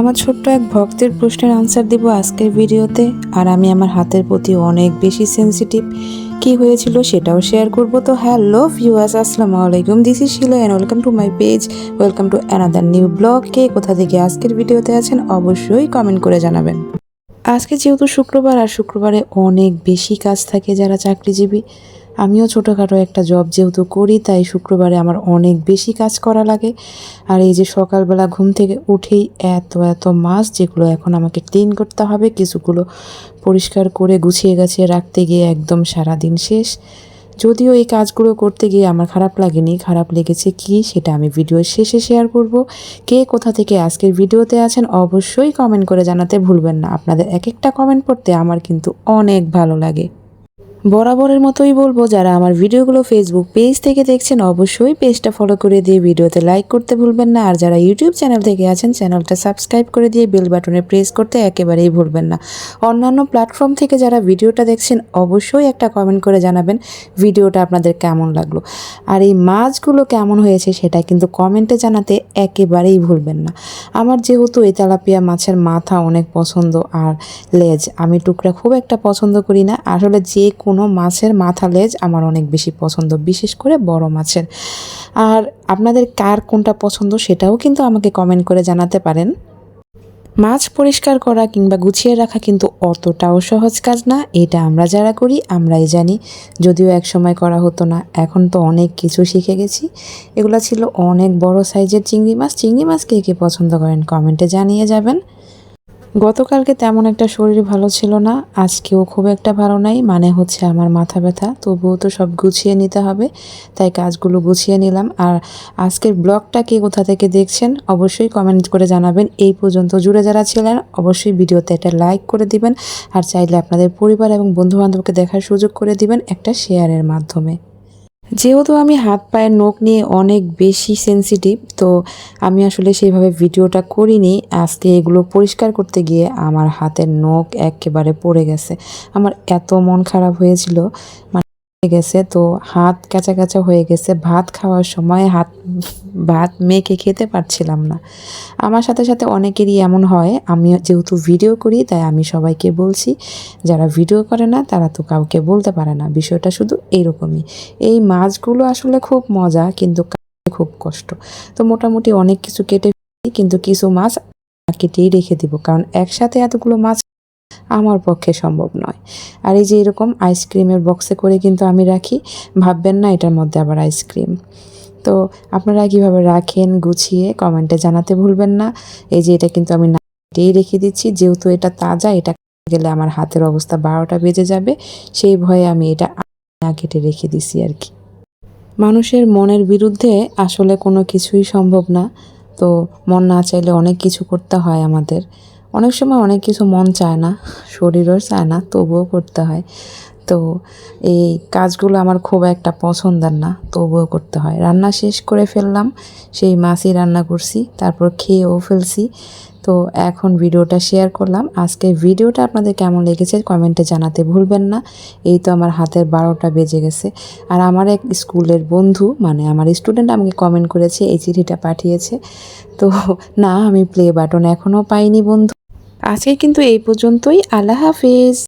আমার ছোট্ট এক ভক্তের প্রশ্নের আনসার দিব আজকের ভিডিওতে। আর আমি আমার হাতের প্রতি অনেক বেশি সেনসিটিভ কি হয়েছিল সেটাও শেয়ার করব। তো হ্যালো ভিউয়ার্স আসসালামু আলাইকুম। This is Shilo and welcome to my page welcome to another new blog কে কোথা থেকে আজকের ভিডিওতে আছেন অবশ্যই কমেন্ট করে জানাবেন। আজকে যেহেতু শুক্রবার, আর শুক্রবারে অনেক বেশি কাজ থাকে যারা চাকরিজীবী। আমিও ছোটোখাটো একটা জব যেহেতু করি, তাই শুক্রবারে আমার অনেক বেশি কাজ করা লাগে। আর এই যে সকালবেলা ঘুম থেকে উঠেই এত এত মাছ যেগুলো এখন আমাকে ক্লিন করতে হবে, কিছুগুলো পরিষ্কার করে গুছিয়ে গাছিয়ে রাখতে গিয়ে একদম সারা দিন শেষ। যদিও এই কাজগুলো করতে গিয়ে আমার খারাপ লাগেনি, খারাপ লেগেছে কি সেটা আমি ভিডিওর শেষে শেয়ার করব। কে কোথা থেকে আজকের ভিডিওতে আছেন অবশ্যই কমেন্ট করে জানাতে ভুলবেন না। আপনাদের এক একটা কমেন্ট পড়তে আমার কিন্তু অনেক ভালো লাগে। বরাবরের মতোই বলব, যারা আমার ভিডিওগুলো ফেসবুক পেজ থেকে দেখছেন, অবশ্যই পেজটা ফলো করে দিয়ে ভিডিওতে লাইক করতে ভুলবেন না। আর যারা ইউটিউব চ্যানেল থেকে আছেন চ্যানেলটা সাবস্ক্রাইব করে দিয়ে বেল বাটনে প্রেস করতে একেবারেই ভুলবেন না। অন্যান্য প্ল্যাটফর্ম থেকে যারা ভিডিওটা দেখছেন, অবশ্যই একটা কমেন্ট করে জানাবেন ভিডিওটা আপনাদের কেমন লাগল। আর এই মাছগুলো কেমন হয়েছে সেটা কিন্তু কমেন্টে জানাতে একেবারেই ভুলবেন না। আমার যেহেতু এই তেলাপিয়া মাছের মাথা অনেক পছন্দ আর লেজ, আমি টুকরা খুব একটা পছন্দ করি না। আসলে যে কোনো মাছের মাথা লেজ আমার অনেক বেশি পছন্দ, বিশেষ করে বড় মাছের। আর আপনাদের কার কোনটা পছন্দ সেটাও কিন্তু আমাকে কমেন্ট করে জানাতে পারেন। মাছ পরিষ্কার করা কিংবা গুছিয়ে রাখা কিন্তু অতটাও সহজ কাজ না, এটা আমরা যারা করি আমরাই জানি। যদিও এক সময় করা হতো না, এখন তো অনেক কিছু শিখে গেছি। এগুলো ছিল অনেক বড় সাইজের চিংড়ি মাছ। চিংড়ি মাছ কে কে পছন্দ করেন কমেন্টে জানিয়ে যাবেন। গতকালকে তেমন একটা শরীর ভালো ছিল না, আজকেও খুব একটা ভালো নাই মানে হচ্ছে আমার মাথা ব্যথা, তবুও তো সব গুছিয়ে নিতে হবে, তাই কাজগুলো গুছিয়ে নিলাম। আর আজকের ব্লগটা কে কোথা থেকে দেখছেন, অবশ্যই কমেন্ট করে জানাবেন। এই পর্যন্ত জুড়ে যারা ছিলেন, অবশ্যই ভিডিওতে একটা লাইক করে দিবেন, আর চাইলে আপনাদের পরিবার এবং বন্ধুবান্ধবকে দেখার সুযোগ করে দিবেন একটা শেয়ারের মাধ্যমে। যেহেতু আমি হাত পায়ের নখ নিয়ে অনেক বেশি সেন্সিটিভ তো আমি আসলে সেইভাবে ভিডিওটা করিনি। আজকে এগুলো পরিষ্কার করতে গিয়ে আমার হাতের নখ একেবারে পড়ে গেছে। আমার এত মন খারাপ হয়েছিল। মানে গেছে। তো হাত কাঁচা কাঁচা হয়ে গেছে। ভাত খাওয়ার সময় হাত, ভাত মেখে খেতে পারছিলাম না। আমার সাথে সাথে অনেকেরই এমন হয়। আমি যেহেতু ভিডিও করি, তাই আমি সবাইকে বলছি, যারা ভিডিও করে না, তারা তো কাউকে বলতে পারে না। বিষয়টা শুধু এইরকমই এই মাছগুলো আসলে খুব মজা, কিন্তু খুব কষ্ট। তো মোটামুটি অনেক কিছু কেটে কিন্তু কিছু মাছ কেটেই রেখে দিব। কারণ একসাথে এতগুলো মাছ আমার পক্ষে সম্ভব নয়। আর এই যে এরকম আইসক্রিমের বক্সে করে কিন্তু আমি রাখি, ভাববেন না এটার মধ্যে আবার আইসক্রিম তো আপনারা কীভাবে রাখেন গুছিয়ে কমেন্টে জানাতে ভুলবেন না। এই যে এটা কিন্তু আমি না কেটেই রেখে দিচ্ছি, যেহেতু এটা তাজা, এটা গেলে আমার হাতের অবস্থা বারোটা বেজে যাবে, সেই ভয়ে আমি এটা না কেটে রেখে দিছি আর কি। মানুষের মনের বিরুদ্ধে আসলে কোনো কিছুই সম্ভব না। তো মন না চাইলে অনেক কিছু করতে হয় আমাদের। অনেক সময় অনেক কিছু মন চায় না, শরীরও চায় না, তবুও করতে হয়। তো এই কাজগুলো আমার খুব একটা পছন্দের না, তবুও করতে হয়। রান্না শেষ করে ফেললাম, সেই মাছই রান্না করছি, তারপর খেয়েও ফেলছি। তো এখন ভিডিওটা শেয়ার করলাম। আজকে ভিডিওটা আপনাদের কেমন লেগেছে কমেন্টে জানাতে ভুলবেন না। এই তো আমার হাতের বারোটা বেজে গেছে। আর আমার এক স্কুলের বন্ধু মানে আমার স্টুডেন্ট আমাকে কমেন্ট করেছে, এই চিঠিটা পাঠিয়েছে। তো না, আমি প্লে বাটন এখনও পাইনি বন্ধু। আজকে কিন্তু এই পর্যন্তই। আল্লাহ হাফিজ।